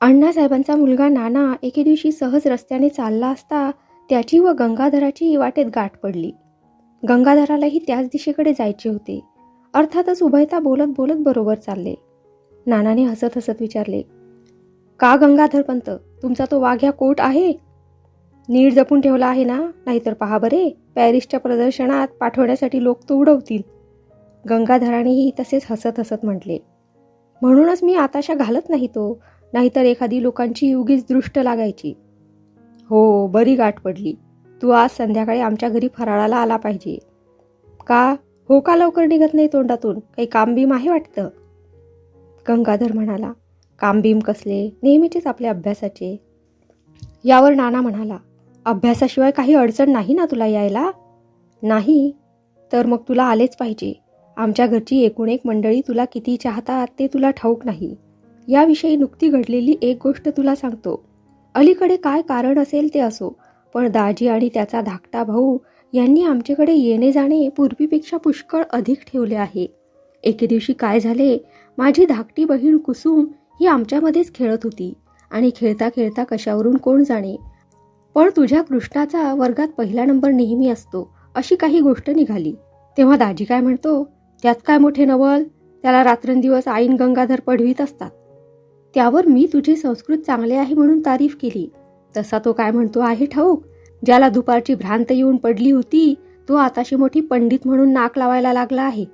अण्णासाहेबांचा मुलगा नाना एके दिवशी सहज रस्त्याने चालला असता त्याची व गंगाधराची वाटेत गाठ पडली. गंगाधरालाही त्याच दिशेकडे जायचे होते. अर्थातच उभयता बोलत बोलत बरोबर चालले. नानाने हसत हसत विचारले का गंगाधर पंत तुमचा तो वाघ्या कोट आहे? नीट जपून ठेवला आहे ना? नाहीतर पहा बरे पॅरिसच्या प्रदर्शनात पाठवण्यासाठी लोक तो उडवतील. गंगाधरानेही तसेच हसत हसत म्हटले म्हणूनच मी आताशा घालत नाही तो. नाहीतर एखादी लोकांची उगीच दृष्ट लागायची. हो बरी गाठ पडली. तू आज संध्याकाळी आमच्या घरी फराळाला आला पाहिजे. का? हो का लवकर निघत नाही तोंडातून? काही कामबीम आहे वाटतं? गंगाधर म्हणाला कामबीम कसले? नेहमीचेच आपल्या अभ्यासाचे. यावर नाना म्हणाला अभ्यासाशिवाय काही अडचण नाही ना तुला यायला? नाही तर मग तुला आलेच पाहिजे. आमच्या घरची एकूण एक मंडळी तुला किती चाहतात ते तुला ठाऊक नाही. याविषयी नुकती घडलेली एक गोष्ट तुला सांगतो. अलीकडे काय कारण असेल ते असो पण दाजी आणि त्याचा धाकटा भाऊ यांनी आमच्याकडे येणे जाणे पूर्वीपेक्षा पुष्कळ अधिक ठेवले आहे. एके दिवशी काय झाले माझी धाकटी बहीण कुसुम ही आमच्यामध्येच खेळत होती आणि खेळता खेळता कशावरून कोण जाणे? पण तुझ्या कृष्णाचा वर्गात पहिला नंबर नेहमी असतो अशी काही गोष्ट निघाली. तेव्हा दाजी काय म्हणतो त्यात काय मोठे नवल? त्याला रात्रंदिवस आईन गंगाधर पडवीत असतात. त्यावर मी तुझे संस्कृत चांगले आहे म्हणून तारीफ केली. तसा तो काय म्हणतो आहे ठाऊक? ज्याला दुपारची भ्रांत येऊन पडली होती तो आताशी मोठी पंडित म्हणून नाक लावायला लागला आहे.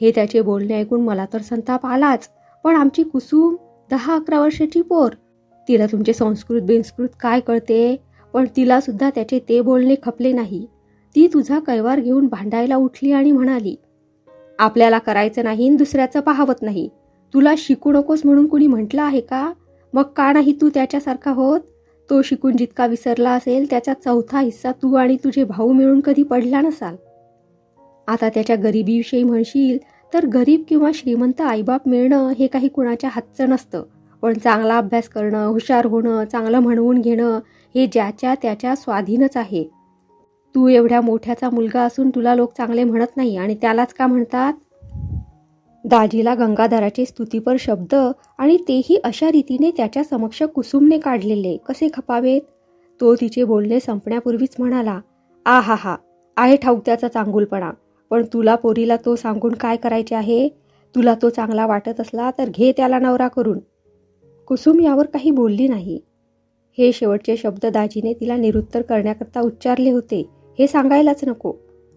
हे त्याचे बोलणे ऐकून मला तर संताप आलाच पण आमची कुसुम दहा अकरा वर्षाची पोर. तिला तुमचे संस्कृत बिंस्कृत काय कळते? पण तिला सुद्धा त्याचे ते बोलणे खपले नाही. ती तुझा कैवार घेऊन भांडायला उठली आणि म्हणाली आपल्याला करायचं नाही दुसऱ्याचं पाहावत नाही. तुला शिकू नकोस म्हणून कुणी म्हटलं आहे का? मग का नाही तू त्याच्यासारखा होत? तो शिकून जितका विसरला असेल त्याचा चौथा हिस्सा तू आणि तुझे भाऊ मिळून कधी पडला नसाल. आता त्याच्या गरिबीविषयी म्हणशील तर गरीब किंवा श्रीमंत आईबाप मिळणं हे काही कुणाच्या हातचं नसतं. पण चांगला अभ्यास करणं हुशार होणं चांगलं म्हणवून घेणं हे ज्याच्या त्याच्या स्वाधीनच आहे. तू एवढ्या मोठ्याचा मुलगा असून तुला लोक चांगले म्हणत नाही आणि त्यालाच का म्हणतात? दाजीला गंगाधराचे स्तुतीपर शब्द आणि तेही अशा रीतीने त्याच्या समक्ष कुसुमने काढलेले कसे खपावेत? तो तिचे बोलणे संपण्यापूर्वीच म्हणाला आ हा हा आहे ठाऊक त्याचा चांगुलपणा पण तुला पोरीला तो सांगून काय करायचे आहे? तुला तो चांगला वाटत असला तर घे त्याला नवरा करून. कुसुम यावर काही बोलली नाही. हे शेवटचे शब्द दाजीने तिला निरुत्तर करण्याकरता उच्चारले होते. हे सांगायलाच नको.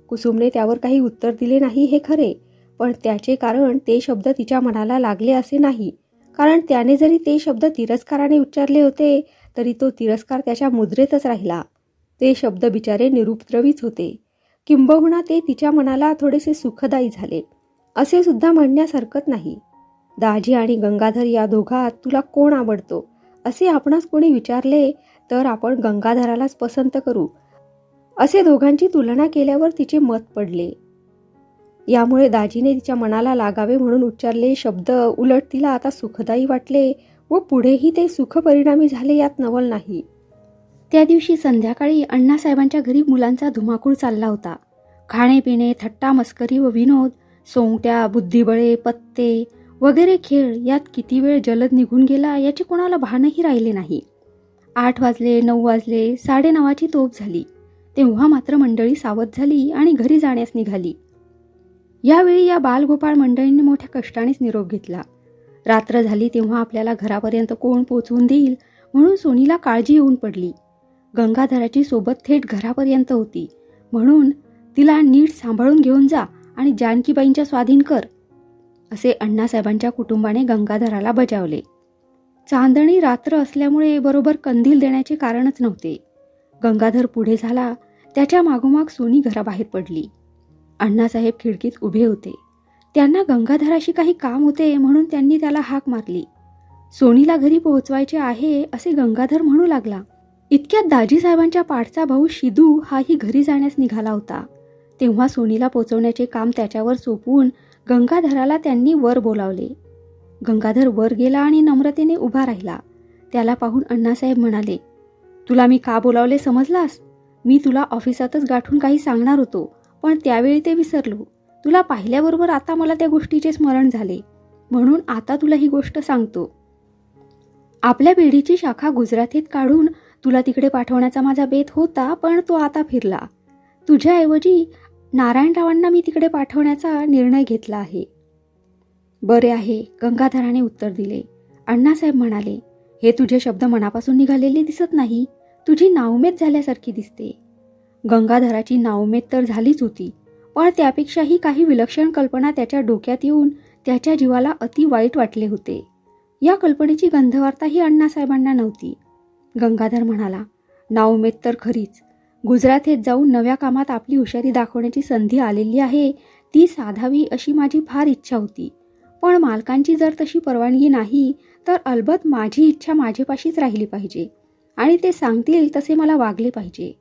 कुसुमने त्यावर काही उत्तर दिले नाही हे खरे पण त्याचे कारण ते शब्द तिच्या मनाला लागले असे नाही. कारण त्याने जरी ते शब्द तिरस्काराने उच्चारले होते तरी तो तिरस्कार त्याच्या मुद्रेतच राहिला. ते शब्द बिचारे निरुपद्रवीच होते. किंबहुना ते तिच्या मनाला थोडेसे सुखदायी झाले. असे सुद्धा म्हणण्यास हरकत नाही. दाजी आणि गंगाधर या दोघात तुला कोण आवडतो? असे आपणास कोणी विचारले तर आपण गंगाधरालाच पसंत करू. असे दोघांची तुलना केल्यावर तिचे मत पडले. यामुळे दाजीने तिच्या मनाला लागावे म्हणून उच्चारले शब्द उलट तिला आता सुखदायी वाटले व पुढेही ते सुखपरिणामी झाले यात नवल नाही. त्या दिवशी संध्याकाळी अण्णासाहेबांच्या घरी मुलांचा धुमाकूळ चालला होता. खाणेपिणे थट्टा मस्करी व विनोद सोंगट्या बुद्धिबळे पत्ते वगैरे खेळ यात किती वेळ जलद निघून गेला याचे कोणाला भानही राहिले नाही. आठ वाजले नऊ वाजले साडेनवाची तोप झाली. तेव्हा मात्र मंडळी सावध झाली आणि घरी जाण्यास निघाली. यावेळी या बालगोपाळ मंडळींनी मोठ्या कष्टानेच निरोप घेतला. रात्र झाली तेव्हा आपल्याला घरापर्यंत कोण पोचवून देईल म्हणून सोनीला काळजी येऊन पडली. गंगाधराची सोबत थेट घरापर्यंत होती. म्हणून तिला नीट सांभाळून घेऊन जा आणि जानकीबाईंच्या स्वाधीन कर असे अण्णासाहेबांच्या कुटुंबाने गंगाधराला बजावले. चांदणी रात्र असल्यामुळे बरोबर कंदील देण्याचे कारणच नव्हते. गंगाधर पुढे झाला त्याच्या मागोमाग सोनी घराबाहेर पडली. अण्णासाहेब खिडकीत उभे होते. त्यांना गंगाधराशी काही काम होते म्हणून त्यांनी त्याला हाक मारली. सोनीला घरी पोहोचवायचे आहे असे गंगाधर म्हणू लागला. इतक्यात दाजीसाहेबांच्या पाठचा भाऊ शिदू हाही घरी जाण्यास निघाला होता. तेव्हा सोनीला पोचवण्याचे काम त्याच्यावर सोपवून गंगाधराला त्यांनी वर बोलावले. गंगाधर वर गेला आणि नम्रतेने उभा राहिला. त्याला पाहून अण्णासाहेब म्हणाले तुला मी का बोलावले समजलास? मी तुला ऑफिसातच गाठून काही सांगणार होतो. पण त्यावेळी ते विसरलो. तुला पाहिल्याबरोबर आता मला त्या गोष्टीचे स्मरण झाले. म्हणून आता तुला ही गोष्ट सांगतो. आपल्या पिढीची शाखा गुजरातीत काढून तुला तिकडे पाठवण्याचा माझा बेत होता पण तो आता फिरला. तुझ्याऐवजी नारायणरावांना मी तिकडे पाठवण्याचा निर्णय घेतला आहे. बरे आहे गंगाधराने उत्तर दिले. अण्णासाहेब म्हणाले हे तुझे शब्द मनापासून निघालेले दिसत नाही. तुझी नावमेद झाल्यासारखी दिसते. गंगाधराची नावमेद तर झालीच होती पण त्यापेक्षाही काही विलक्षण कल्पना त्याच्या डोक्यात येऊन त्याच्या जीवाला अति वाईट वाटले होते. या कल्पनेची गंधवार्ताही अण्णासाहेबांना नव्हती. गंगाधर म्हणाला नावमेद तर खरीच. गुजरातेत जाऊन नव्या कामात आपली हुशारी दाखवण्याची संधी आलेली आहे ती साधावी अशी माझी फार इच्छा होती. पण मालकांची जर तशी परवानगी नाही तर अलबत माझी इच्छा माझेपाशीच राहिली पाहिजे आणि ते सांगतील तसे मला वागले पाहिजे.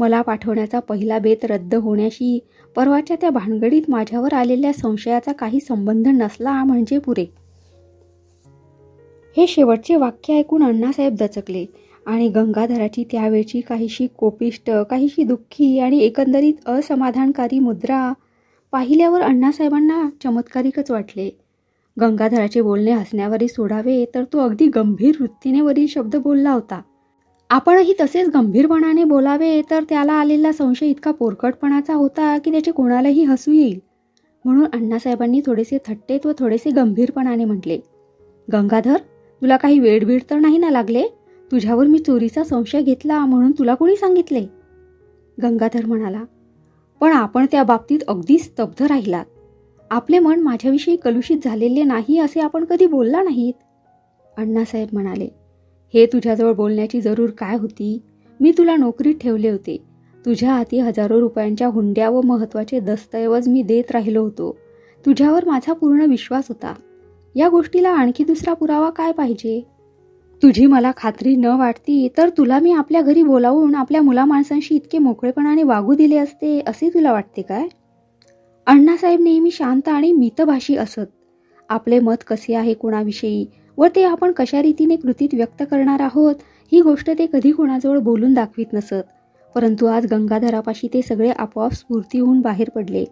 मला पाठवण्याचा पहिला बेत रद्द होण्याशी परवाच्या त्या भानगडीत माझ्यावर आलेल्या संशयाचा काही संबंध नसला म्हणजे पुरे. हे शेवटचे वाक्य ऐकून अण्णासाहेब दचकले आणि गंगाधराची त्यावेळची काहीशी कोपिष्ट काहीशी दुःखी आणि एकंदरीत असमाधानकारी मुद्रा पाहिल्यावर अण्णासाहेबांना चमत्कारिकच वाटले. गंगाधराचे बोलणे हसण्यावरही सोडावे तर तो अगदी गंभीर वृत्तीने वरील शब्द बोलला होता. आपणही तसेच गंभीरपणाने बोलावे तर त्याला आलेला संशय इतका पोरकटपणाचा होता की त्याचे कोणालाही हसू येईल. म्हणून अण्णासाहेबांनी थोडेसे थट्टेत व थोडेसे गंभीरपणाने म्हटले गंगाधर तुला काही वेडबीड तर नाही ना लागले? तुझ्यावर मी चोरीचा संशय घेतला म्हणून तुला कोणी सांगितले? गंगाधर म्हणाला पण आपण त्या बाबतीत अगदी स्तब्ध राहिलात. आपले मन माझ्याविषयी कलुषित झालेले नाही असे आपण कधी बोलला नाहीत. अण्णासाहेब म्हणाले हे तुझ्याजवळ बोलण्याची जरूर काय होती? मी तुला नोकरीत ठेवले होते. तुझ्या हाती हजारो रुपयांच्या हुंड्या व महत्त्वाचे दस्तऐवज मी देत राहिलो होतो. तुझ्यावर माझा पूर्ण विश्वास होता. या गोष्टीला आणखी दुसरा पुरावा काय पाहिजे? तुझी मला खात्री न वाटती तर तुला मी आपल्या घरी बोलावून आपल्या मुलामाणसांशी इतके मोकळेपणाने वागू दिले असते असे तुला वाटते काय? अण्णासाहेब नेहमी शांत आणि मितभाषी असत. आपले मत कसे आहे कोणाविषयी? व ते आपण कशा रीतीने कृतीत व्यक्त करणार आहोत ही गोष्ट ते कधी कोणाजवळ बोलून दाखवित नसत. परंतु आज गंगाधरापाशी ते सगळे आपोआप स्फूर्ती होऊन बाहेर पडले.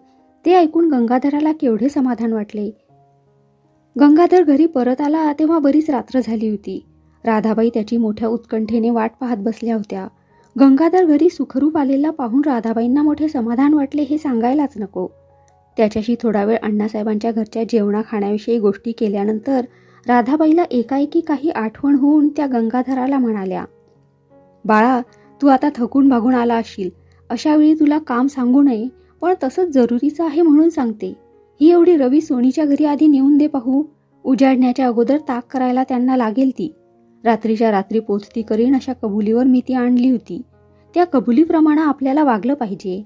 ते ऐकून गंगाधराला केवढे समाधान वाटले. गंगाधर घरी परत आला तेव्हा बरीच रात्र झाली होती. राधाबाई त्याची मोठ्या उत्कंठेने वाट पाहत बसल्या होत्या. गंगाधर घरी सुखरूप आलेला पाहून राधाबाईंना मोठे समाधान वाटले हे सांगायलाच नको. त्याच्याशी थोडा वेळ अण्णासाहेबांच्या घरच्या जेवणा खाण्याविषयी गोष्टी केल्यानंतर राधाबाईला एकाएकी काही आठवण होऊन त्या गंगाधराला म्हणाल्या बाळा तू आता थकून भागून आला असशील. अशा वेळी तुला काम सांगू नये पण तसंच जरुरीचं आहे म्हणून सांगते. ही एवढी रवी सोनीच्या घरी आधी नेऊन दे पाहू. उजाडण्याच्या अगोदर ताक करायला त्यांना लागेल ती. रात्रीच्या रात्री पोचती करीन अशा कबुलीवर मी ती आणली होती. त्या कबुलीप्रमाणे आपल्याला वागलं पाहिजे.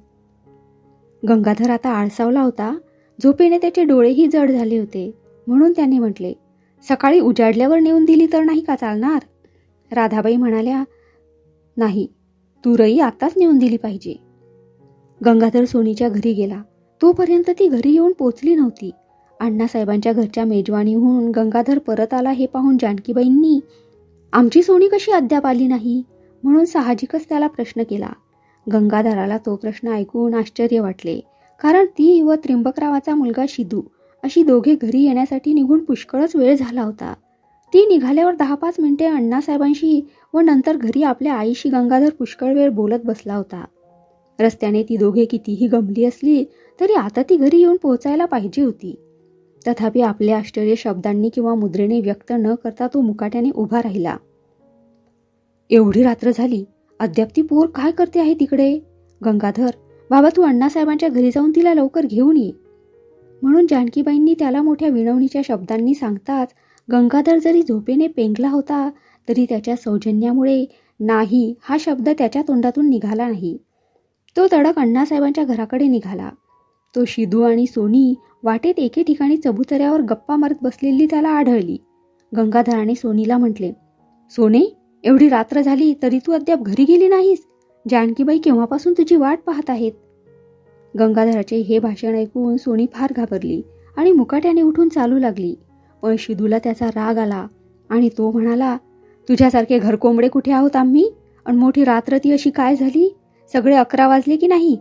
गंगाधर आता आळसावला होता. झोपेने त्याचे डोळेही जड झाले होते. म्हणून त्यांनी म्हटले सकाळी उजाडल्यावर नेऊन दिली तर नाही का चालणार? राधाबाई म्हणाल्या नाही तू रई आताच नेऊन दिली पाहिजे. गंगाधर सोनीच्या घरी गेला. तोपर्यंत ती घरी येऊन पोचली नव्हती. अण्णासाहेबांच्या घरच्या मेजवानीहून गंगाधर परत आला हे पाहून जानकीबाईंनी आमची सोनी कशी अद्याप आली नाही? म्हणून साहजिकच त्याला प्रश्न केला. गंगाधराला तो प्रश्न ऐकून आश्चर्य वाटले कारण ती व त्रिंबकरावाचा मुलगा शिदू अशी दोघे घरी येण्यासाठी निघून पुष्कळच वेळ झाला होता. ती निघाल्यावर दहा पाच मिनिटे अण्णासाहेबांशी व नंतर घरी आपल्या आईशी गंगाधर पुष्कळ वेळ बोलत बसला होता. रस्त्याने ती दोघे कितीही गमली असली तरी आता ती घरी येऊन पोहोचायला पाहिजे होती. तथापि आपल्या आश्चर्य शब्दांनी किंवा मुद्रेने व्यक्त न करता तो मुकाट्याने उभा राहिला. एवढी रात्र झाली अद्याप ती पोर काय करते आहे तिकडे? गंगाधर बाबा तू अण्णासाहेबांच्या घरी जाऊन तिला लवकर घेऊन ये. म्हणून जानकीबाईंनी त्याला मोठ्या विनवणीच्या शब्दांनी सांगताच गंगाधर जरी झोपेने पेंगला होता तरी त्याच्या सौजन्यामुळे नाही हा शब्द त्याच्या तोंडातून निघाला नाही. तो तडक अण्णासाहेबांच्या घराकडे निघाला. तो शिदू आणि सोनी वाटेत एके ठिकाणी चबुतऱ्यावर गप्पा मारत बसलेली त्याला आढळली. गंगाधराने सोनीला म्हटले सोने एवढी रात्र झाली तरी तू अद्याप घरी गेली नाहीस. जानकीबाई केव्हापासून तुझी वाट पाहत आहेत? गंगाधराचे हे भाषण ऐकून सोनी फार घाबरली आणि मुकाट्याने उठून चालू लागली. पण शिदूला त्याचा राग आला आणि तो म्हणाला तुझ्यासारखे घरकोंबडे कुठे आहोत आम्ही? आणि मोठी रात्र ती अशी काय झाली? सगळे अकरा वाजले की नाही?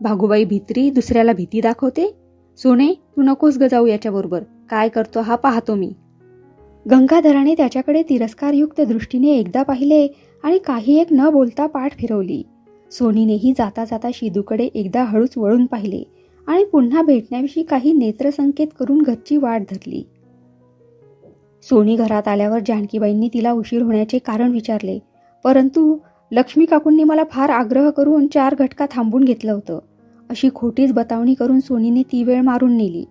भागूबाई भित्री दुसऱ्याला भीती दाखवते? सोने तू नकोस ग जाऊ याच्याबरोबर. काय करतो हा पाहतो मी. गंगाधराने त्याच्याकडे तिरस्कारयुक्त दृष्टीने एकदा पाहिले आणि काही एक न बोलता पाठ फिरवली. सोनीनेही जाता जाता शिदूकडे एकदा हळूच वळून पाहिले आणि पुन्हा भेटण्याविषयी काही नेत्रसंकेत करून घरची वाट धरली. सोनी घरात आल्यावर जानकीबाईंनी तिला उशीर होण्याचे कारण विचारले. परंतु लक्ष्मी काकूंनी मला फार आग्रह करून चार घटका थांबून घेतलं होतं. अशी खोटीच बतावणी करून सोनीने ती वेळ मारून नेली.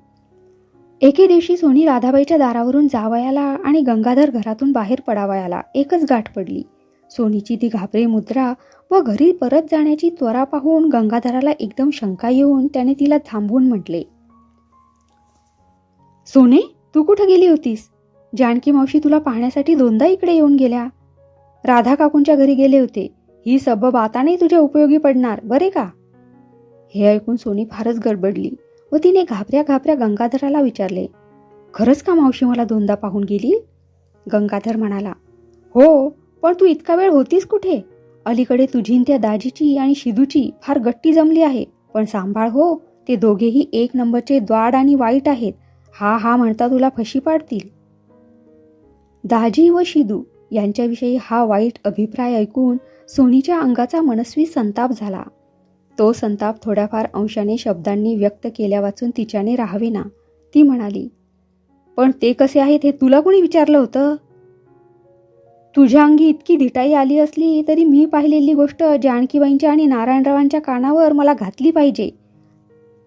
एके दिवशी सोनी राधाबाईच्या दारावरून जावयाला आणि गंगाधर घरातून बाहेर पडावयाला एकच गाठ पडली. सोनीची ती घाबरे मुद्रा व घरी परत जाण्याची त्वरा पाहून गंगाधराला एकदम शंका येऊन त्याने तिला थांबवून म्हटले सोने तू कुठं गेली होतीस? जानकी मावशी तुला पाहण्यासाठी दोनदा इकडे येऊन गेल्या. राधा काकूंच्या घरी गेले होते. ही सबब आता नाही तुझ्या उपयोगी पडणार बरे का? हे ऐकून सोनी फारच गडबडली व तिने घाबऱ्या घाबऱ्या गंगाधराला विचारले खरंच का मावशी मला दोनदा पाहून गेली? गंगाधर म्हणाला हो पण तू इतका वेळ होतीस कुठे? अलीकडे तुझी त्या दाजीची आणि शिदूची फार गट्टी जमली आहे. पण सांभाळ हो ते दोघेही एक नंबरचे द्वाड आणि वाईट आहेत. हा हा म्हणता तुला फशी पाडतील. दाजी व शिदू यांच्याविषयी हा वाईट अभिप्राय ऐकून सोनीच्या अंगाचा मनस्वी संताप झाला. तो संताप थोड्याफार अंशाने शब्दांनी व्यक्त केल्या वाचून तिच्याने राहावेना. ती म्हणाली पण ते कसे आहेत हे तुला कोणी विचारलं होतं? तुझ्या अंगी इतकी धिटाई आली असली तरी मी पाहिलेली गोष्ट जानकीबाईंच्या आणि नारायणरावांच्या कानावर मला घातली पाहिजे.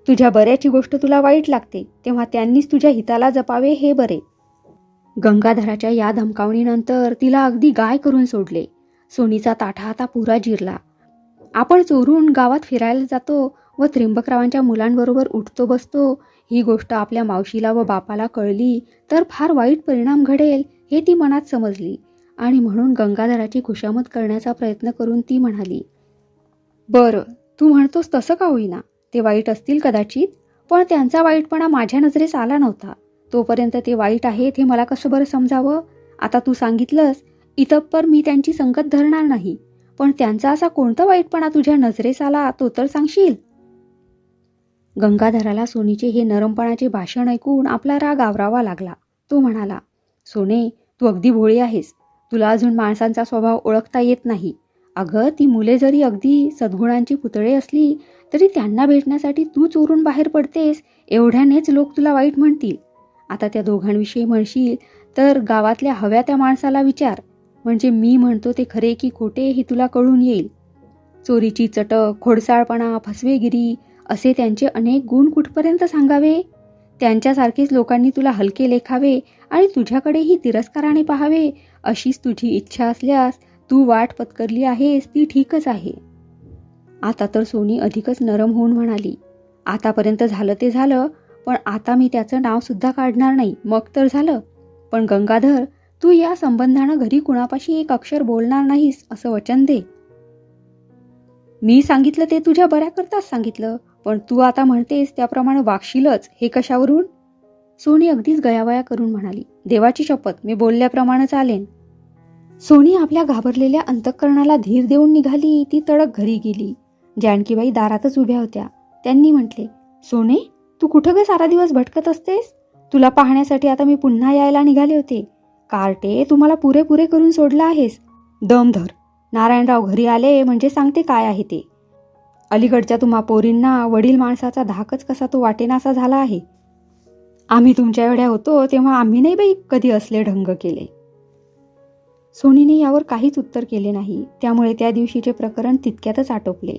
तुझ्या बऱ्याची गोष्ट तुला वाईट लागते तेव्हा त्यांनीच तुझ्या हिताला जपावे हे बरे. गंगाधराच्या या धमकावणीनंतर तिला अगदी गाय करून सोडले. सोनीचा ताठा आता पुरा जिरला. आपण चोरून गावात फिरायला जातो व त्र्यंबकरावांच्या मुलांबरोबर उठतो बसतो ही गोष्ट आपल्या मावशीला व बापाला कळली तर फार वाईट परिणाम घडेल हे ती मनात समजली. आणि म्हणून गंगाधराची खुशामत करण्याचा प्रयत्न करून ती म्हणाली बरं तू म्हणतोस तसं का होईना? ते वाईट असतील कदाचित पण त्यांचा वाईटपणा माझ्या नजरेस आला नव्हता. तोपर्यंत ते वाईट आहेत हे मला कसं बरं समजावं? आता तू सांगितलंस इतपर मी त्यांची संगत धरणार नाही. पण त्यांचा असा कोणता वाईटपणा तुझ्या नजरेस आला तो तर सांगशील? गंगाधराला सोनीचे हे नरमपणाचे भाषण ऐकून आपला राग आवरावा लागला. तो म्हणाला सोने तू अगदी भोळी आहेस. तुला अजून माणसांचा स्वभाव ओळखता येत नाही. अगं ती मुले जरी अगदी सद्गुणांची पुतळे असली तरी त्यांना भेटण्यासाठी तू चोरून बाहेर पडतेस एवढ्यानेच लोक तुला वाईट म्हणतील. आता त्या दोघांविषयी म्हणशील तर गावातल्या हव्या त्या माणसाला विचार. म्हणजे मी म्हणतो ते खरे की खोटे हे तुला कळून येईल. चोरीची चटक खोडसाळपणा फसवेगिरी असे त्यांचे अनेक गुण कुठपर्यंत सांगावे? त्यांच्यासारखेच लोकांनी तुला हलके लेखावे आणि तुझ्याकडेही तिरस्काराने पाहावे अशीच तुझी इच्छा असल्यास तू वाट पत्करली आहेस ती ठीकच आहे. आता तर सोनी अधिकच नरम होऊन म्हणाली आतापर्यंत झालं ते झालं पण आता मी त्याचं नाव सुद्धा काढणार नाही मग तर झालं. पण गंगाधर तू या संबंधानं घरी कुणापाशी एक अक्षर बोलणार नाहीस असं वचन दे. मी सांगितलं ते तुझ्या बऱ्याकरताच सांगितलं पण तू आता म्हणतेस त्याप्रमाणे वागशीलच हे कशावरून? सोनी अगदीच गयावया करून म्हणाली देवाची शपथ मी बोलल्याप्रमाणे चालेन. सोनी आपल्या घाबरलेल्या अंतःकरणाला धीर देऊन निघाली ती तडक घरी गेली. जानकीबाई दारातच उभ्या होत्या. त्यांनी म्हटले सोने तू कुठं ग सारा दिवस भटकत असतेस? तुला पाहण्यासाठी आता मी पुन्हा यायला निघाले होते. कार्टे तुम्हाला पुरेपुरे करून सोडलं आहेस. दम धर. नारायणराव घरी आले म्हणजे सांगते काय आहे ते. अलीकडच्या तुम्हा पोरींना वडील माणसाचा धाकच कसा तो वाटेनासा झाला आहे. आम्ही तुमच्या एवढ्या होतो तेव्हा आम्ही नाही बाई कधी असले ढंग केले. सोनीने यावर काहीच उत्तर केले नाही. त्यामुळे त्या दिवशीचे प्रकरण तितक्यातच आटोपले.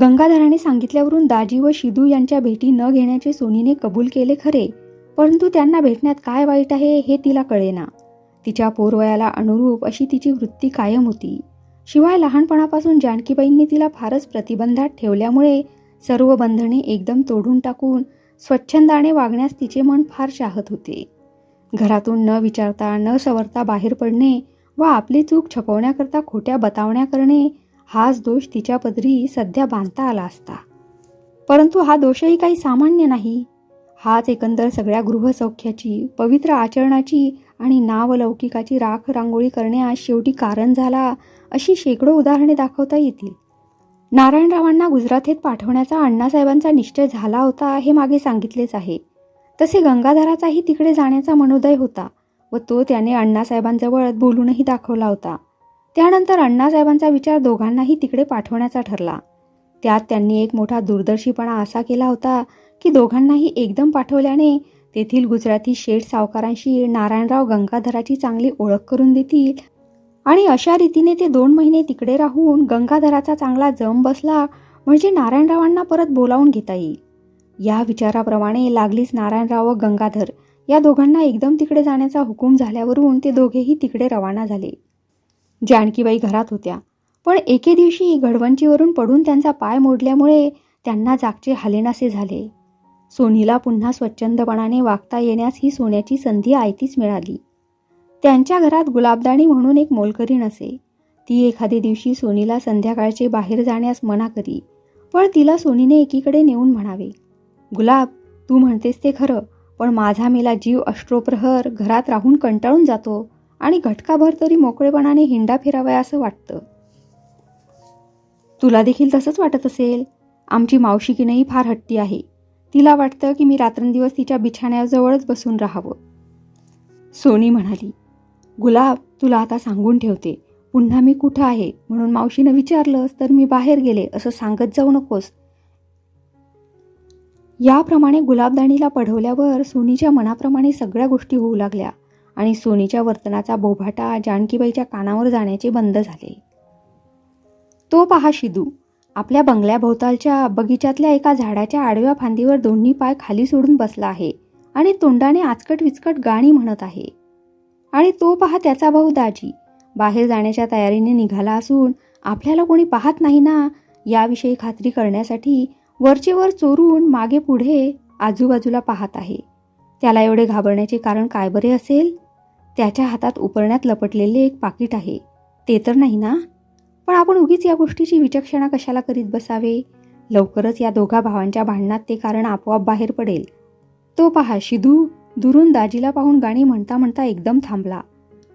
गंगाधराने सांगितल्यावरून दाजी व शिदू यांच्या भेटी न घेण्याचे सोनीने कबूल केले खरे परंतु त्यांना भेटण्यात काय वाईट आहे हे तिला कळेना. तिच्या पोरवयाला अनुरूप अशी तिची वृत्ती कायम होती. शिवाय लहानपणापासून जानकीबाईंनी तिला फारच प्रतिबंधात ठेवल्यामुळे सर्व बंधने एकदम तोडून टाकून स्वच्छंदाने वागण्यास तिचे मन फार चाहत होते. घरातून न विचारता न सवरता बाहेर पडणे व आपली चूक छपवण्याकरता खोट्या बतावण्या करणे हाच दोष तिच्या पदरी सध्या बांधता आला असता. परंतु हा दोषही काही सामान्य नाही. हाच एकंदर सगळ्या गृहसौख्याची पवित्र आचरणाची आणि नावलौकिकाची राख रांगोळी करण्यास शेवटी कारण झाला अशी शेकडो उदाहरणे दाखवता येतील. नारायणरावांना गुजराथेत पाठवण्याचा अण्णासाहेबांचा निश्चय झाला होता हे मागे सांगितलेच आहे. तसे गंगाधराचाही तिकडे जाण्याचा मनोदय होता व तो त्याने अण्णासाहेबांजवळ बोलूनही दाखवला होता. त्यानंतर अण्णासाहेबांचा विचार दोघांनाही तिकडे पाठवण्याचा ठरला. त्यात त्यांनी एक मोठा दूरदर्शीपणा असा केला होता की दोघांनाही एकदम पाठवल्याने तेथील गुजराती शेठ सावकारांशी नारायणराव गंगाधराची चांगली ओळख करून देतील आणि अशा रीतीने ते दोन महिने तिकडे राहून गंगाधराचा चांगला जम बसला म्हणजे नारायणरावांना परत बोलावून घेता येईल. या विचाराप्रमाणे लागलीच नारायणराव व गंगाधर या दोघांना एकदम तिकडे जाण्याचा हुकूम झाल्यावरून ते दोघेही तिकडे रवाना झाले. जानकीबाई घरात होत्या पण एके दिवशी घडवंचीवरून पडून त्यांचा पाय मोडल्यामुळे त्यांना जागचे हालेनासे झाले. सोनीला पुन्हा स्वच्छंदपणाने वागता येण्यास ही सोन्याची संधी आयतीच मिळाली. त्यांच्या घरात गुलाबदाणी म्हणून एक मोलकरी नसे. ती एखादे दिवशी सोनीला संध्याकाळचे बाहेर जाण्यास मना करी पण तिला सोनीने एकीकडे नेऊन म्हणावे गुलाब तू म्हणतेस ते खरं पण माझा मेला जीव अष्टोप्रहर घरात राहून कंटाळून जातो आणि घटकाभर तरी मोकळेपणाने हिंडा फिरावा असं वाटतं. तुला देखील तसंच वाटत असेल. आमची मावशी की फार हट्टी आहे. तिला वाटतं की मी रात्रंदिवस तिच्या बिछाण्याजवळच बसून राहावं. सोनी म्हणाली गुलाब तुला आता सांगून ठेवते. पुन्हा मी कुठं आहे? म्हणून मावशीनं विचारलंस तर मी बाहेर गेले असं सांगत जाऊ नकोस. याप्रमाणे गुलाबदाणीला पढवल्यावर सोनीच्या मनाप्रमाणे सगळ्या गोष्टी होऊ लागल्या आणि सोनीच्या वर्तनाचा बोभाटा जानकीबाईच्या कानावर जाण्याचे बंद झाले. तो पहा शिदू आपल्या बंगल्याभोवतालच्या बगीच्यातल्या एका झाडाच्या आडव्या फांदीवर दोन्ही पाय खाली सोडून बसला आहे आणि तोंडाने आचकट विचकट गाणी म्हणत आहे. आणि तो पहा त्याचा भाऊ दाजी. बाहेर जाण्याच्या तयारीने निघाला असून आपल्याला कोणी पाहत नाही ना याविषयी खात्री करण्यासाठी वरचे वर चोरून मागे पुढे आजूबाजूला पाहत आहे. त्याला एवढे घाबरण्याचे कारण काय बरे असेल? त्याच्या हातात उपरण्यात लपटलेले एक पाकिट आहे. ते तर नाही ना? पण आपण उगीच या गोष्टीची विचक्षणा कशाला करीत बसावे? लवकरच या दोघा भावांच्या भांडणात ते कारण आपोआप बाहेर पडेल. तो पहा शिदू दुरून दाजीला पाहून गाणी म्हणता म्हणता एकदम थांबला.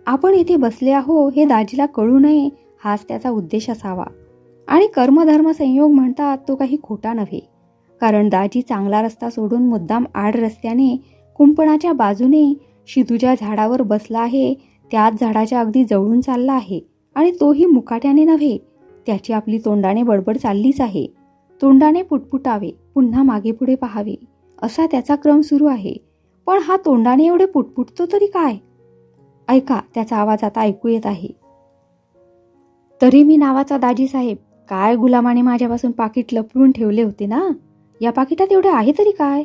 आपण येथे बसले आहो हे दाजीला कळू नये हाच त्याचा उद्देश असावा. आणि कर्मधर्म संयोग म्हणतात तो काही खोटा नव्हे. कारण दाजी चांगला रस्ता सोडून मुद्दाम आड रस्त्याने कुंपणाच्या बाजूने शिदूच्या झाडावर बसला आहे त्याच झाडाच्या अगदी जवळून चालला आहे आणि तोही मुकाट्याने नव्हे त्याची आपली तोंडाने बडबड चाललीच आहे. तोंडाने पुटपुटावे पुन्हा मागे पुढे पाहावे असा त्याचा क्रम सुरू आहे. पण हा तोंडाने एवढे पुटपुटतो तरी काय? ऐका त्याचा आवाज आता ऐकू येत आहे. तरी मी नावाचा दाजी साहेब काय गुलामाने माझ्यापासून पाकिट लपवून ठेवले होते ना? या पाकिटात एवढे आहे तरी काय?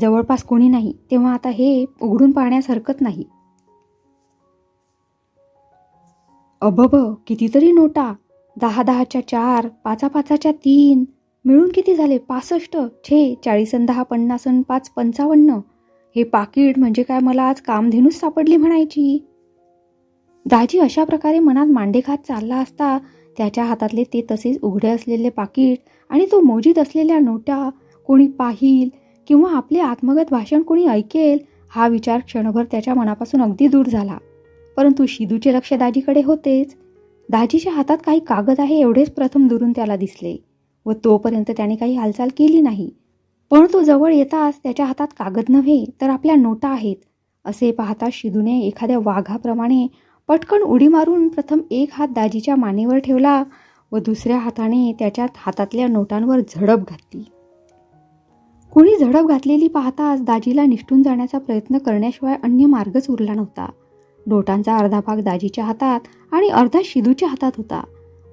जवळपास कोणी नाही तेव्हा आता हे उघडून पाहण्यास हरकत नाही. अबब कितीतरी नोटा. दहा दहाच्या चार पाचा पाचाच्या तीन. मिळून किती झाले? पासष्ट छे चाळीसन दहा पन्नासन पाच पंचावन्न. हे पाकिट म्हणजे काय? मला आज कामधेनूच सापडली म्हणायची. दाजी अशा प्रकारे मनात मांडे खात चालला असता त्याच्या हातातले ते तसेच उघडे असलेले पाकिट आणि तो मोजीत असलेल्या नोटा कोणी पाहिल किंवा आपले आत्मगत भाषण कोणी ऐकेल हा विचार क्षणभर त्याच्या मनापासून अगदी दूर झाला. परंतु शिदूचे लक्ष दाजीकडे होतेच. दाजीच्या हातात काही कागद आहे एवढेच प्रथम दुरून त्याला दिसले व तोपर्यंत त्याने काही हालचाल केली नाही. पण तो जवळ येताच त्याच्या हातात कागद नव्हे तर आपल्या नोटा आहेत. असे पाहता शिदूने एखाद्या वाघाप्रमाणे पटकन उडी मारून प्रथम एक हात दाजीच्या मानेवर ठेवला व दुसऱ्या हाताने त्याच्या हातातल्या नोटांवर झडप घातली. कुणी झडप घातलेली पाहताच दाजीला निष्ठून जाण्याचा प्रयत्न करण्याशिवाय अन्य मार्गच उरला नव्हता. नोटांचा अर्धा भाग दाजीच्या हातात आणि अर्धा शिदूच्या हातात होता.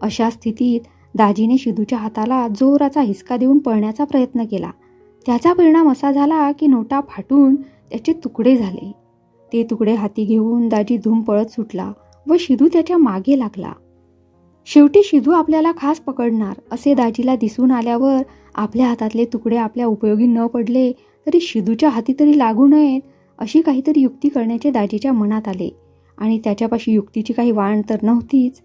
अशा स्थितीत दाजीने शिदूच्या हाताला जोराचा हिसका देऊन पळण्याचा प्रयत्न केला. त्याचा परिणाम असा झाला की नोटा फाटून त्याचे तुकडे झाले. ते तुकडे हाती घेऊन दाजी धूम पळत सुटला व शिदू त्याच्यामागे लागला. शेवटी शिदू आपल्याला खास पकडणार असे दाजीला दिसून आल्यावर आपल्या हातातले तुकडे आपल्या उपयोगी न पडले तरी शिदूच्या हाती तरी लागू नयेत अशी काहीतरी युक्ती करण्याचे दाजीच्या मनात आले. आणि त्याच्यापाशी युक्तीची काही वाण तर नव्हतीच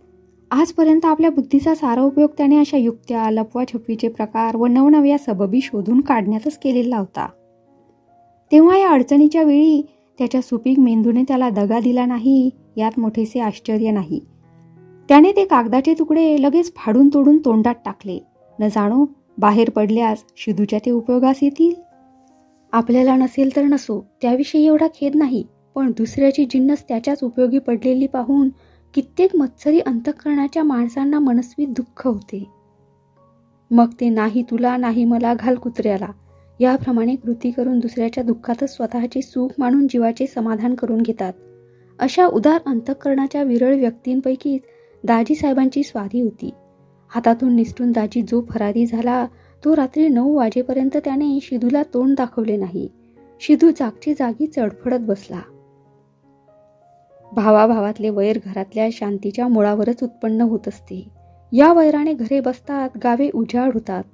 आजपर्यंत आपल्या बुद्धीचा सारा उपयोग त्याने अशा युक्त्या लपवाछपवीचे प्रकार व नवनव्या सबबी शोधून काढण्यातच केलेला होता. तेव्हा या अडचणीच्या वेळी त्याच्या सुपीक मेंदूने त्याला दगा दिला नाही यात मोठेसे आश्चर्य नाही. त्याने ते कागदाचे तुकडे लगेच फाडून तोडून तोंडात टाकले. न जाणो बाहेर पडल्यास शिदूच्या ते उपयोगास येतील? आपल्याला नसेल तर नसो त्याविषयी एवढा खेद नाही पण दुसऱ्याची जिन्नस त्याच्याच उपयोगी पडलेली पाहून कित्येक मत्सरी अंतःकरणाच्या माणसांना मनस्वी दुःख होते. मग ते नाही तुला नाही मला घाल कुत्र्याला. याप्रमाणे कृती करून दुसऱ्याच्या दुःखातच स्वतःचे सुख मानून जीवाचे समाधान करून घेतात. अशा उदार अंतःकरणाच्या विरळ व्यक्तींपैकीच दाजी साहेबांची स्वारी होती. हातातून निसटून दाजी जो फरारी झाला तो रात्री नऊ वाजेपर्यंत त्याने शिदूला तोंड दाखवले नाही. शिदू जागची जागी चडफडत बसला. भावाभावातले वैर घरातल्या शांतीच्या मुळावरच उत्पन्न होत असते. या वैराने घरे बसतात गावे उजाड होतात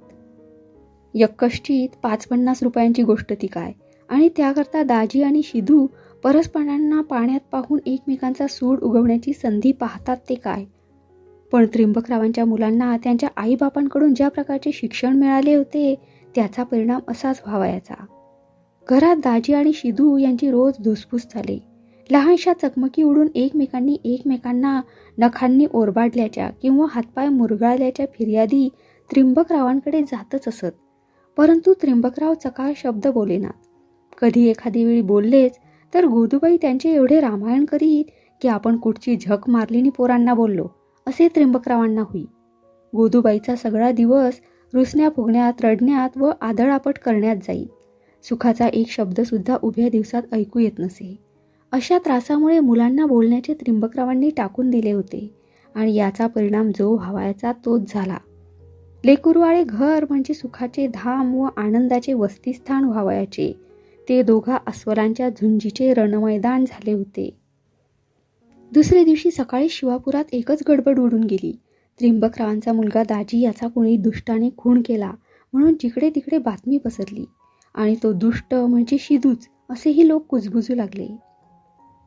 यक्कश्चित पाच पन्नास रुपयांची गोष्ट ती काय? आणि त्याकरता दाजी आणि शिदू परस्परांना पाण्यात पाहून एकमेकांचा सूड उगवण्याची संधी पाहतात ते काय? पण त्रिंबकरावांच्या मुलांना त्यांच्या आईबापांकडून ज्या प्रकारचे शिक्षण मिळाले होते त्याचा परिणाम असाच व्हावायचा. घरात दाजी आणि शिदू यांची रोज धुसफूस झाली. लहानशा चकमकी उडून एकमेकांनी एकमेकांना नखांनी ओरबाडल्याच्या किंवा हातपाय मुरगाळल्याच्या फिर्यादी त्रिंबकरावांकडे जातच असत. परंतु त्रिंबकराव चकार शब्द बोलेनात कधी एखादी वेळी बोललेच तर गोदूबाई त्यांचे एवढे रामायण करीत की आपण कुठची झक मारलीनी पोरांना बोललो असे त्रिंबकरावांना होई. गोदूबाईचा सगळा दिवस रुसण्या फुगण्यात रडण्यात व आदळापट करण्यात जाई. सुखाचा एक शब्दसुद्धा उभ्या दिवसात ऐकू येत नसे. अशा त्रासामुळे मुलांना बोलण्याचे त्रिंबकरावांनी टाकून दिले होते आणि याचा परिणाम जो व्हावायचा तोच झाला. लेकुरवाळे घर म्हणजे सुखाचे धाम व आनंदाचे वस्तीस्थान व्हावयाचे. ते दोघा अस्वलांच्या झुंजीचे रणमैदान झाले होते. दुसऱ्या दिवशी सकाळी शिवापुरात एकच गडबड उडून गेली. त्रिंबकरावांचा मुलगा दाजी याचा कोणी दुष्टाने खून केला म्हणून जिकडे तिकडे बातमी पसरली आणि तो दुष्ट म्हणजे शिदूच असेही लोक कुजबुजू लागले.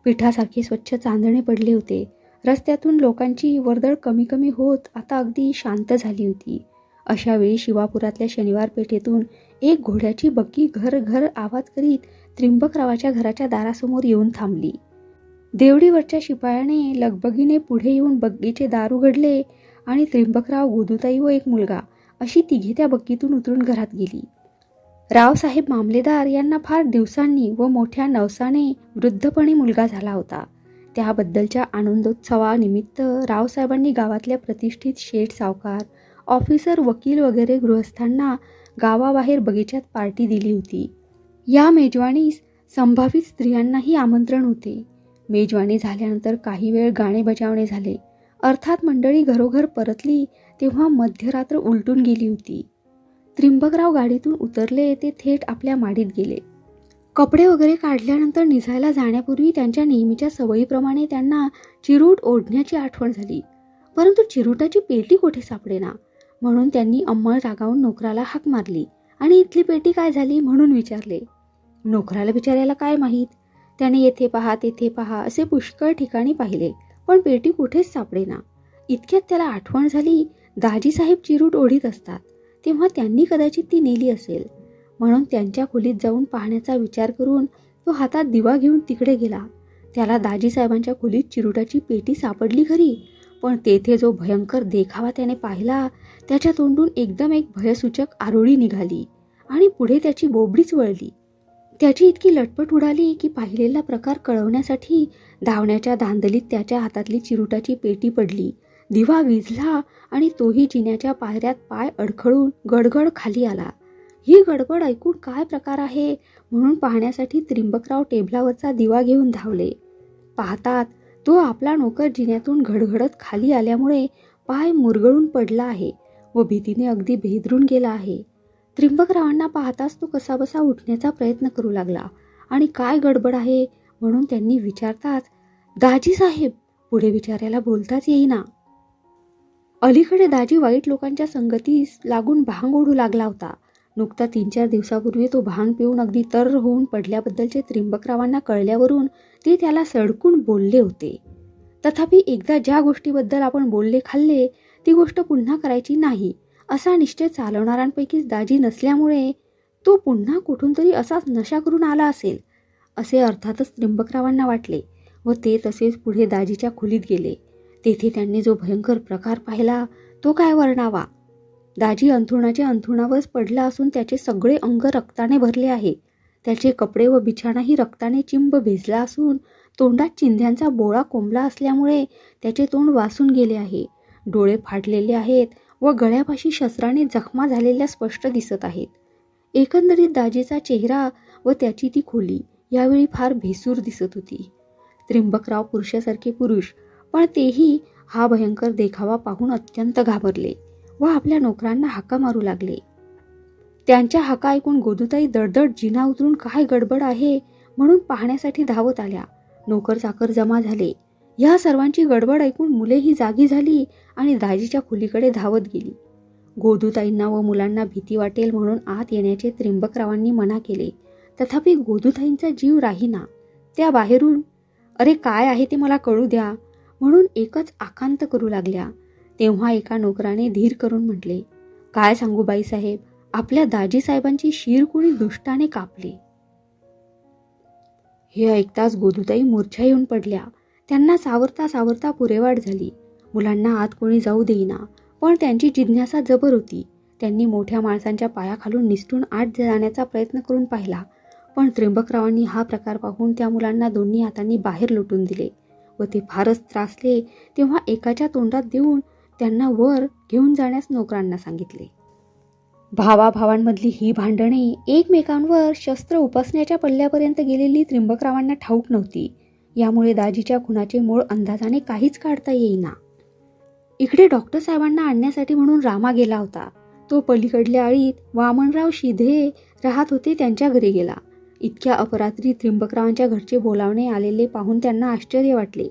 पिठासारखे स्वच्छ चांदणे पडले होते. रस्त्यातून लोकांची वर्दळ कमी कमी होत आता अगदी शांत झाली होती. अशावेळी शिवापुरातल्या शनिवार पेठेतून एक घोड्याची बग्गी घर घर आवाज करीत त्रिंबकरावाच्या घराच्या दारासमोर येऊन थांबली. देवडीवरच्या शिपायाने लगबगीने पुढे येऊन बग्गीचे दार उघडले आणि त्रिंबकराव गोदुताई व एक मुलगा अशी तिघे त्या बक्कीतून उतरून घरात गेली. रावसाहेब मामलेदार यांना फार दिवसांनी व मोठ्या नवसाने वृद्धपणे मुलगा झाला होता. त्याबद्दलच्या आनंदोत्सवानिमित्त रावसाहेबांनी गावातल्या प्रतिष्ठित शेठ सावकार ऑफिसर वकील वगैरे गृहस्थांना गावाबाहेर बगीच्यात पार्टी दिली होती. या मेजवानीस संभावित स्त्रियांनाही आमंत्रण होते. मेजवानी झाल्यानंतर काही वेळ गाणे बजावणे झाले. अर्थात मंडळी घरोघर परतली तेव्हा मध्यरात्र उलटून गेली होती. त्रिंबकराव गाडीतून उतरले ते थेट आपल्या माडीत गेले. कपडे वगैरे काढल्यानंतर निघायला जाण्यापूर्वी त्यांच्या नेहमीच्या सवयीप्रमाणे त्यांना चिरूट ओढण्याची आठवण झाली. परंतु चिरूटाची पेटी कोठे सापडेना? म्हणून त्यांनी अंमळ रागावून नोकराला हाक मारली आणि इथली पेटी काय झाली म्हणून विचारले. नोकराला विचारायला काय माहीत? त्याने येथे पहा तेथे पहा असे पुष्कळ ठिकाणी पाहिले पण पेटी कुठेच सापडेना. इतक्यात त्याला आठवण झाली दाजीसाहेब चिरूट ओढीत असतात. तेव्हा त्यांनी कदाचित ती नेली असेल. म्हणून त्यांच्या खोलीत जाऊन पाहण्याचा विचार करून तो हातात दिवा घेऊन तिकडे गेला. त्याला दाजीसाहेबांच्या खोलीत चिरुटाची पेटी सापडली खरी पण तेथे जो भयंकर देखावा त्याने पाहिला त्याच्या तोंडून एकदम एक भयसूचक आरोळी निघाली आणि पुढे त्याची बोबडीच वळली. त्याची इतकी लटपट उडाली की पाहिलेला प्रकार कळवण्यासाठी धावण्याच्या धांदलीत त्याच्या हातातली चिरुटाची पेटी पडली. दिवा विझला आणि तोही जिन्याच्या पायऱ्यात पाय अडखळून गडगड खाली आला. ही गडबड ऐकून काय प्रकार आहे? म्हणून पाहण्यासाठी त्रिंबकराव टेबलावरचा दिवा घेऊन धावले. पाहतात तो आपला नोकर जिन्यातून घडघडत खाली आल्यामुळे पाय मुरगळून पडला आहे व भीतीने अगदी भेदरून गेला आहे. त्रिंबकरावांना पाहताच तो कसाबसा उठण्याचा प्रयत्न करू लागला. आणि काय गडबड आहे? म्हणून त्यांनी विचारताच दाजी साहेब पुढे विचारायला बोलताच येईना. अलीकडे दाजी वाईट लोकांच्या संगतीस लागून भांग ओढू लागला होता. नुकता तीन चार दिवसापूर्वी तो भांग पिऊन अगदी तर होऊन पडल्याबद्दलचे त्रिंबकरावांना कळल्यावरून ते त्याला सडकून बोलले होते. तथापि एकदा ज्या गोष्टीबद्दल आपण बोलले खाल्ले ती गोष्ट पुन्हा करायची नाही असा निश्चय चालवणाऱ्यांपैकीच दाजी नसल्यामुळे तो पुन्हा कुठून तरी असाच नशा करून आला असेल असे अर्थातच त्रिंबकरावांना वाटले व ते तसेच पुढे दाजीच्या खोलीत गेले. तेथे त्यांनी जो भयंकर प्रकार पाहिला तो काय वर्णावा? दाजी अंथरुणाच्या अंथरुणावरच पडला असून त्याचे सगळे अंग रक्ताने भरले आहे. त्याचे कपडे व बिछाणाही रक्ताने चिंब भिजला असून तोंडात चिंध्यांचा बोळा कोंबला असल्यामुळे त्याचे तोंड वासून गेले आहे. डोळे फाटलेले आहेत व गळ्यापाशी शस्त्राने जखमा झालेल्या स्पष्ट दिसत आहेत. एकंदरीत दाजीचा चेहरा व त्याची ती खोली यावेळी फार भेसूर दिसत होती. त्र्यंबकराव पुरुषासारखे पुरुष पण तेही हा भयंकर देखावा पाहून अत्यंत घाबरले व आपल्या नोकरांना हाका मारू लागले. त्यांच्या हाका ऐकून गोदूताई दडदड जिना उतरून काय गडबड आहे म्हणून पाहण्यासाठी धावत आल्या. नोकर चाकर जमा झाले. या सर्वांची गडबड ऐकून मुलेही जागी झाली आणि दाजीच्या खोलीकडे धावत गेली. गोदूताईंना व मुलांना भीती वाटेल म्हणून आत येण्याचे त्र्यंबकरावांनी मना केले. तथापि गोदूताईंचा जीव राहीना. त्या बाहेरून अरे काय आहे ते मला कळू द्या. म्हणून एकच आकांत करू लागल्या. तेव्हा एका नोकराने धीर करून म्हटले काय सांगू बाईसाहेब आपल्या दाजी साहेबांची शिर कुणी दुष्टाने कापली. हे ऐकताच गोदुताई मूर्छा येऊन पडल्या. त्यांना सावरता सावरता पुरेवाट झाली. मुलांना आत कोणी जाऊ देईना पण त्यांची जिज्ञासा जबर होती. त्यांनी मोठ्या माणसांच्या पायाखालून निसटून आत जाण्याचा प्रयत्न करून पाहिला पण त्र्यंबकरावांनी हा प्रकार पाहून त्या मुलांना दोन्ही हातांनी बाहेर लुटून दिले. व ते फारच त्रासले तेव्हा एकाच्या तोंडात देऊन त्यांना वर घेऊन जाण्यास नोकरांना सांगितले. भावाभावांमधली ही भांडणे एकमेकांवर शस्त्र उपसण्याच्या पल्ल्यापर्यंत गेलेली त्रिंबकरावांना ठाऊक नव्हती. यामुळे दाजीच्या खुनाचे मूळ अंदाजाने काहीच काढता येईना. इकडे डॉक्टर साहेबांना आणण्यासाठी म्हणून रामा गेला होता. तो पलीकडल्या आळीत वामनराव शिधे राहत होते त्यांच्या घरी गेला. इतक्या अपरात्री त्रिंबकरावांच्या घरचे बोलावणे आलेले पाहून त्यांना आश्चर्य वाटले.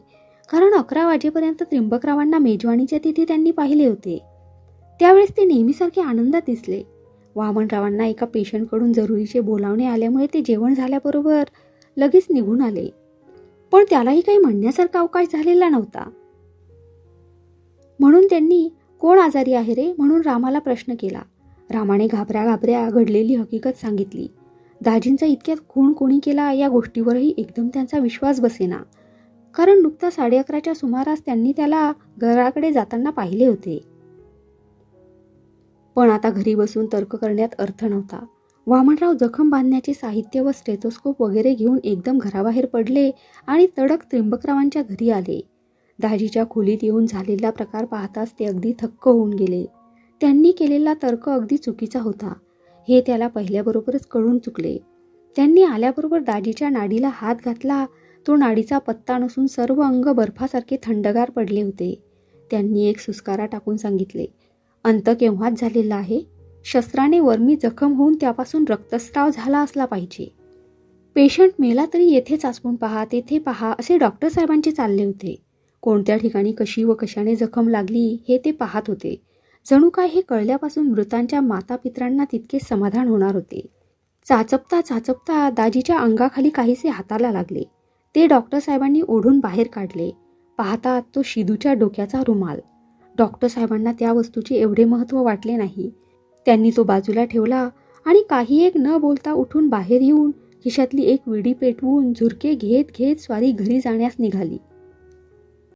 कारण अकरा वाजेपर्यंत त्रिंबकरावांना मेजवानीच्या तिथे त्यांनी पाहिले होते. त्यावेळेस ते नेहमीसारखे आनंदात दिसले. वामनरावांना एका पेशंटकडून जरुरीचे बोलावणे आल्यामुळे ते जेवण झाल्याबरोबर लगेच निघून आले. पण त्यालाही काही म्हणण्यासारखा अवकाश झालेला नव्हता. म्हणून त्यांनी कोण आजारी आहे रे? म्हणून रामाला प्रश्न केला. रामाने घाबऱ्या घाबऱ्या घडलेली हकीकत सांगितली. दाजींचा इतक्यात खून कोणी केला या गोष्टीवरही एकदम त्यांचा विश्वास बसेना. कारण नुकता साडे अकराच्या सुमारास त्यांनी त्याला घराकडे जाताना पाहिले होते. पण आता घरी बसून तर्क करण्यात अर्थ नव्हता. वामनराव जखम बांधण्याचे साहित्य व स्टेथोस्कोप वगैरे घेऊन एकदम घराबाहेर पडले आणि तडक त्र्यंबकरावांच्या घरी आले. दाजीच्या खोलीत येऊन झालेला प्रकार पाहताच ते अगदी थक्क होऊन गेले. त्यांनी केलेला तर्क अगदी चुकीचा होता. हे त्याला पहिल्याबरोबरच कळून चुकले. त्यांनी आल्याबरोबर दाजीच्या नाडीला हात घातला. तो नाडीचा पत्ता नसून सर्व अंग बर्फासारखे थंडगार पडले होते. त्यांनी एक सुस्कारा टाकून सांगितले अंत केव्हाच झालेला आहे? शस्त्राने वर्मी जखम होऊन त्यापासून रक्तस्राव झाला असला पाहिजे. पेशंट मेला तरी येथे चाचपून पहा तेथे पहा असे डॉक्टर साहेबांचे चालले होते. कोणत्या ठिकाणी कशी व कशाने जखम लागली हे ते पाहत होते. जणू काय हे कळल्यापासून मृतांच्या मातापित्रांना तितके समाधान होणार होते. चाचपता चाचपता दाजीच्या अंगाखाली काहीसे हाताला लागले. ते डॉक्टर साहेबांनी ओढून बाहेर काढले. पाहता तो शिदूच्या डोक्याचा रुमाल. डॉक्टर साहेबांना त्या वस्तूचे एवढे महत्त्व वाटले नाही. त्यांनी तो बाजूला ठेवला आणि काही एक न बोलता उठून बाहेर येऊन खिशातली एक विडी पेटवून झुरके घेत घेत स्वारी घरी जाण्यास निघाली.